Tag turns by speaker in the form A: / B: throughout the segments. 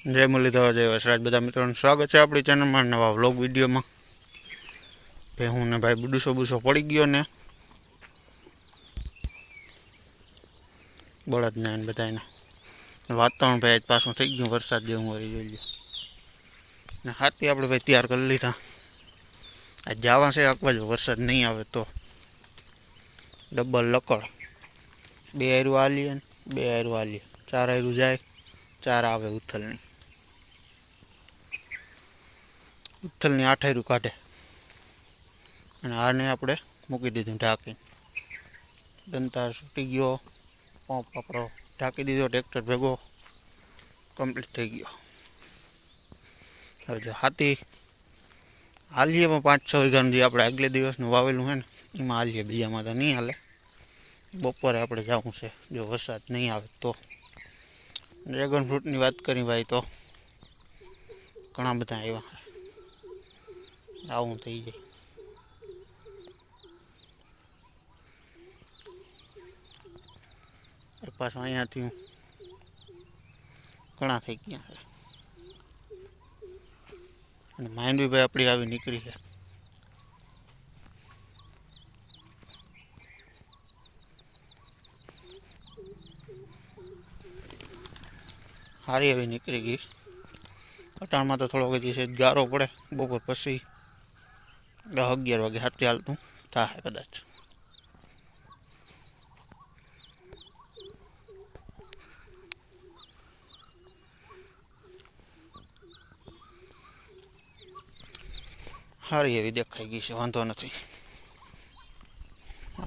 A: જય મુરલીધર જય વસરાજ. બધા મિત્રોનું સ્વાગત છે આપણી ચેનલમાં નવા વ્લોગ વિડીયોમાં. ભાઈ, હું ને ભાઈ બુડુસો બુસો પડી ગયો ને. બળદ ને બધાને વાતાવરણ ભાઈ પાછું થઈ ગયું, વરસાદ જેવું વળી જોઈ લ્યો. ને હાથી આપણે ભાઈ તૈયાર કરી લીધા. આ જવા છે આખવા જો વરસાદ નહીં આવે તો. ડબલ લકડ. બે આયરું આલીએ બે આયરું આલીએ. ચાર આયરું જાય, ચાર આવે ઉથલની. ઉથલની આઠેરું કાઢે. અને આને આપણે મૂકી દીધું ઢાંકીને. દંતાર છૂટી ગયો. પંપ આપણો ઢાંકી દીધો, ટ્રેક્ટર ભેગો. કમ્પ્લીટ થઈ ગયો. હવે જો હાથી હાલીએ પણ પાંચ છ વીઘાનું જે આપણે આગલે દિવસનું વાવેલું હોય ને, એમાં હાલીએ બીજામાં તો નહીં હાલે. બપોરે આપણે જવું છે. જો વરસાદ નહીં આવે તો. ડ્રેગન ફ્રૂટની વાત કરી ભાઈ તો. ઘણા બધા આવ્યા. આવું થઈ જાય. પાછું અહીંયાથી ઘણા થઈ ગયા છે. અને માંડવીભાઈ આપણી આવી નીકળી છે. સારી એવી નીકળી ગઈ. અટાણમાં તો થોડોક હજી છે ગારો પડે, બપોર પછી દસ અગિયાર વાગે હાથે હાલતું થાય કદાચ સારી એવી દેખાઈ ગઈ છે વાંધો નથી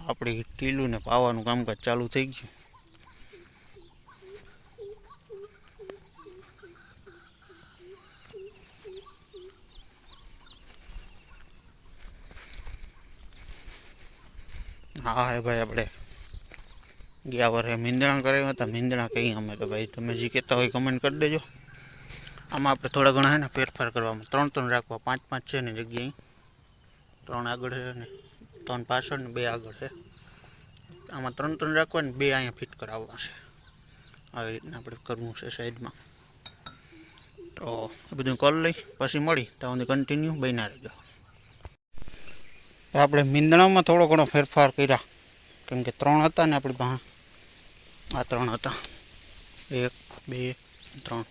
A: આપણી ટીલું ને પાવાનું કામકાજ ચાલુ થઈ ગયું હા, હે ભાઈ આપણે ગયા વર્ષે મીંદણા કરાવ્યા હતા. મીંદણા કહીએ અમે તો ભાઈ, તમે જે કહેતા હોય કમેન્ટ કરી દેજો. આમાં આપણે થોડા ઘણા છે ને ફેરફાર કરવામાં. ત્રણ ત્રણ રાખવા. પાંચ પાંચ છે ને જગ્યાએ. ત્રણ આગળ છે ને, ત્રણ પાછળ ને બે આગળ છે. આમાં ત્રણ ત્રણ રાખવા ને બે અહીંયા ફિટ કરાવવા છે. આવી રીતના આપણે કરવું છે સાઈડમાં. તો એ બધું કોલ લઈ, પછી મળી. તો કન્ટિન્યુ બન્યા રહેજો. આપણે મીંદણામાં થોડો ઘણો ફેરફાર કર્યા. કેમ કે ત્રણ હતા ને આપણી પાસે. આ ત્રણ હતા. એક, બે, ત્રણ.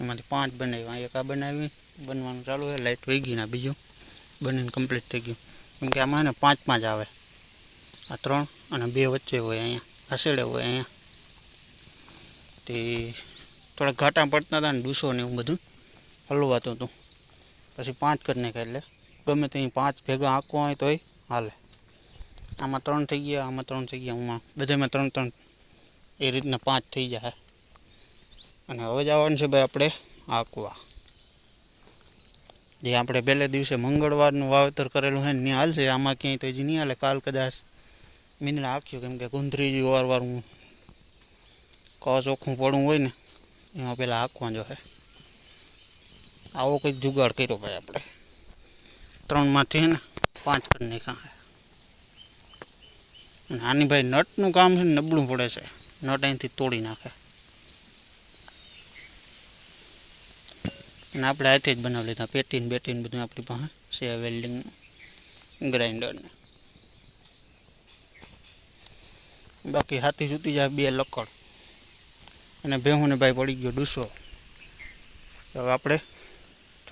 A: એમાંથી પાંચ બનાવ્યા. એક આ બનાવી. બનવાનું ચાલુ છે. લાઇટ વહી ગઈ બીજું. બનીને કમ્પ્લીટ થઈ ગયું. કેમ કે આમાં ને પાંચ પાંચ આવે. આ ત્રણ અને બે વચ્ચે હોય અહીંયા. હસેડે હોય અહીંયા. તે થોડા ઘાટા પડતા હતા ને ડૂસો ને એવું બધું. હલવાતું હતું. પછી પાંચ કરી નાખ્યા એટલે ગમે ત્યાં પાંચ ભેગા આંકવા હોય તોય હાલે. આમાં ત્રણ થઈ ગયા, આમાં ત્રણ થઈ ગયા, આમાં બધામાં ત્રણ ત્રણ એ રીતના પાંચ થઈ જાય. અને હવે જવાનું છે ભાઈ આપણે આંકવા જે આપણે પહેલે દિવસે મંગળવારનું વાવેતર કરેલું હોય ને હાલશે, આમાં ક્યાંય તો હજી નહીં હાલે. કાલ કદાચ મીંદડા આખ્યું કેમ કે ગુંદરી વાર વાર હું ક ચોખ્ખું પડવું હોય ને, એમાં પહેલાં આંકવા જો હે આવો કંઈક જુગાડ કર્યો ભાઈ આપણે. ત્રણમાંથી ને પાંચ કરી નાખ્યા અને આની ભાઈ નટનું કામ છે ને નબળું પડે છે. નટ અહીંથી તોડી નાખે. અને આપણે હાથે જ બનાવી લીધા. પેટીને બેટીને બધું આપણી પાસે છે વેલ્ડિંગ ગ્રાઇન્ડર ને બાકી હાથી સૂતી જાય બે લકડ. અને ભેહુંને ભાઈ પડી ગયો ડૂસો. તો હવે આપણે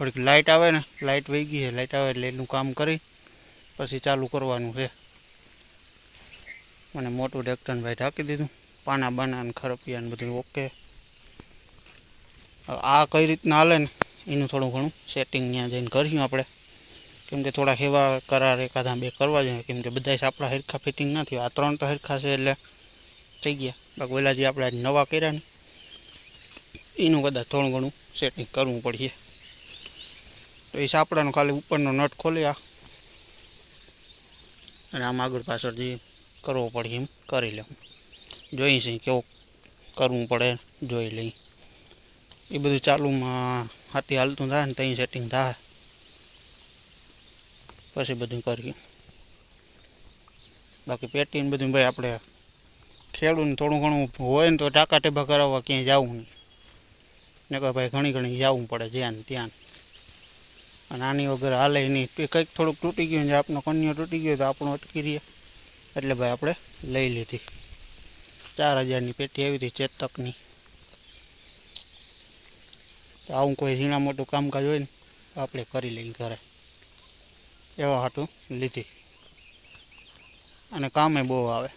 A: થોડીક લાઇટ આવે ને લાઇટ વહી ગઈ છે લાઇટ આવે એટલે એનું કામ કરી, પછી ચાલુ કરવાનું છે. મને મોટું ટ્રેક્ટરને ભાઈ ઢાંકી દીધું, પાના બાના ને ખરપિયા ને બધું ઓકે. આ કઈ રીતના હાલે ને, એનું થોડું ઘણું સેટિંગ ત્યાં જઈને કર્યું આપણે. કેમ કે થોડા હેવા કરાર એકાદા બે કરવા જોઈએ, કેમ કે બધા આપણા હરખા ફિટિંગ નથી આ ત્રણ તો હરખા છે એટલે થઈ ગયા. બાકી પહેલાં જે આપણે નવા કર્યા ને, એનું કદાચ થોડું ઘણું સેટિંગ કરવું પડીએ તો એ સાપડાનો ખાલી ઉપરનો નટ ખોલી અને આમ આગળ પાછળ જે કરવો પડે એમ કરી લઉં. જોઈ છે કેવું કરવું પડે, જોઈ લઈ. એ બધું ચાલુમાં હાથી હાલતું થાય ને ત્યાં સેટિંગ થાય. પછી બધું કરીએ. બાકી પેટીને બધું ભાઈ આપણે ખેડૂને થોડું ઘણું હોય ને તો ટાંકા ટેબા કરાવવા ક્યાંય જવું નહીં. ને કે ભાઈ ઘણી ઘણી જવું પડે જ્યાં ને ત્યાં. અને આની વગર હાલે નહીં. તો કંઈક થોડુંક તૂટી ગયું છે. આપણો કન્યો તૂટી ગયો તો આપણું અટકી રહીએ એટલે ભાઈ આપણે લઈ લીધી. ચાર હજારની પેટી આવી હતી ચેતકની. તો આવું કોઈ ઝીણા મોટું કામકાજ હોય ને આપણે કરી લઈએ ઘરે. એવા હાટું લીધી. અને કામે બહુ આવે.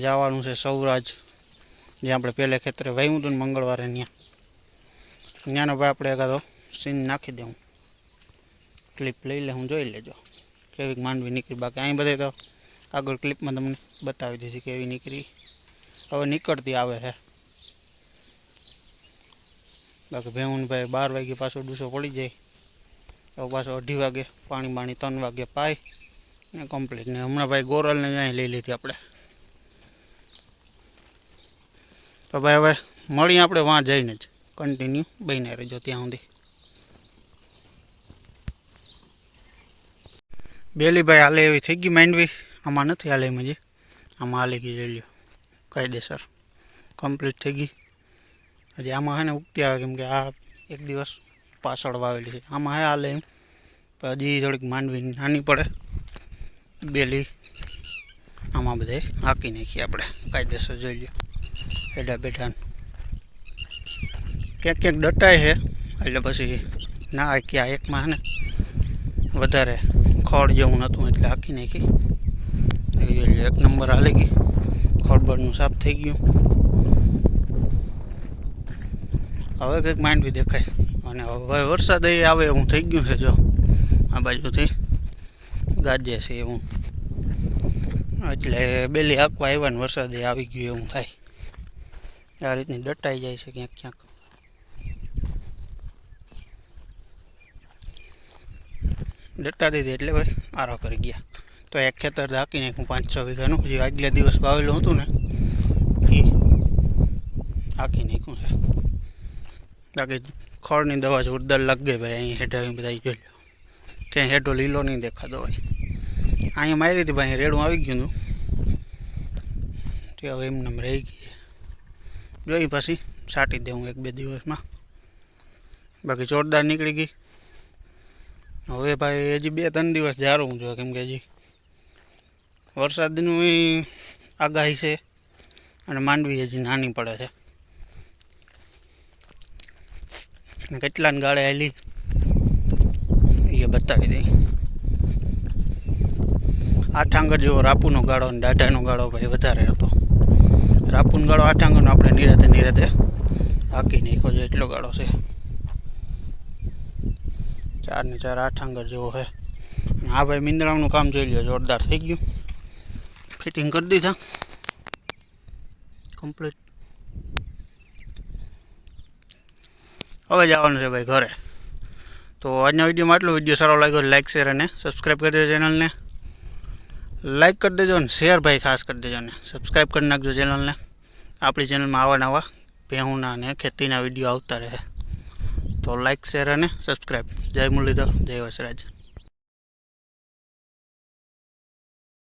A: જવાનું છે સૌરાજ જે આપણે પહેલે ખેતરે વહ્યું હતું ને મંગળવારે ત્યાં. ત્યાંનો ભાઈ આપણે એકાદો સીન નાખી દઉં. ક્લિપ લઈ લે, હું જોઈ લેજો. કેવી માંડવી નીકળી, બાકી અહીં બધે તો આગળ ક્લિપમાં તમને બતાવી દીધી કેવી નીકળી. હવે નીકળતી આવે છે બાકી ભેહું ભાઈ બાર વાગે પાછો ડૂસો પડી જાય. હવે પાછો અઢી વાગે પાણી બાણી ત્રણ વાગે પાય. ને કમ્પ્લીટ ને હમણાં ભાઈ ગોરલને અહીં લઈ લીધી આપણે. તો ભાઈ હવે મળીએ આપણે, વાં જઈને જ. કન્ટિન્યુ બહીને રહેજો ત્યાં સુધી. બેલીભાઈ હાલે એવી થઈ ગઈ માંડવી આમાં નથી હાલે એમ હજી. આમાં હાલી ગઈ લઈ લ્યો. કાયદેસર. કમ્પ્લીટ થઈ ગઈ. હજી આમાં હે ને ઉગતી આવે કેમ કે આ એક દિવસ પાછળ વાવેલી છે. આમાં હે હાલે એમ. પણ હજી થોડીક માંડવી નાની પડે. બેલી આમાં બધે હાંકી નાખીએ આપણે. કાયદેસર જોઈ લ્યો. બેઠા બેઠા ક્યાંક ક્યાંક દટાય છે. એટલે પછી ના હાંકી આ એકમાં હે ને વધારે ખડ જેવું નહોતું એટલે હાંકી નાખી. એ જોઈ લ્યો, એક નંબર હાલી ગઈ ખડબડનું સાફ થઈ ગયું. હવે કંઈક માંડવી દેખાય. અને હવે વરસાદ એ આવે એવું થઈ ગયું છે જો. આ બાજુથી. ગાજે છે એવું. એટલે બેલી આંકવા આવ્યા ને વરસાદ એ આવી ગયું એવું થાય. આ રીતની દટાઈ જાય છે ક્યાંક ક્યાંક. દટા દીધી એટલે ભાઈ આરો કરી ગયા. તો એક ખેતર હાકી નાખ્યું પાંચ છ વીઘાનું જે આગલા દિવસ વાવેલું હતું ને, એ હાકી નાખ્યું છે. બાકી ખળની દવા જોરદાર લાગે ભાઈ અહીં હેઠ આવીને બધા જોઈ લો. ક્યાંય હેઠો લીલો નહીં દેખાતો હોય. અહીંયા મારી હતી ભાઈ રેડું આવી ગયું હતું. તે હવે એમને એમ રહી ગઈ જોઈ પછી સાટી દઉં એક બે દિવસમાં. બાકી જોરદાર નીકળી ગઈ. હવે ભાઈ હજી બે ત્રણ દિવસ જારું જો, કેમ કે હજી વરસાદનું આગાહી છે અને માંડવી હજી નાની પડે છે. કેટલાને ગાળે આવેલી એ બતાવી દઈ. આઠ આંગળ જેવો રાપુનો ગાળો અને દાઢાનો ગાળો ભાઈ વધારે હતો. રાપુનો ગાળો આઠ આંગળનો આપણે નિરાતે નિરાતે હાકી નાખ્યો છે, એટલો ગાળો છે. ચાર ને ચાર આઠ આંગળ જેવો છે આ ભાઈ મિંદરાનું કામ જોઈ લ્યો, જોરદાર થઈ ગયું. ફિટિંગ કરી દીધા. કમ્પ્લીટ હવે જવાનું છે ભાઈ ઘરે. તો આજના વિડીયોમાં આટલો. વીડિયો સારો લાગ્યો લાઇક શેર અને સબસ્ક્રાઈબ કરી દેજો ચેનલને લાઇક કરી દેજો ને શેર ભાઈ ખાસ કરી દેજો ને સબસ્ક્રાઈબ કરી નાખજો ચેનલને આપણી ચેનલમાં આવા નવા ભેહુના અને ખેતીના વીડિયો આવતા રહે. તો લાઈક શેર અને સબસ્ક્રાઈબ જય મુરલીધર જય વસરાજ.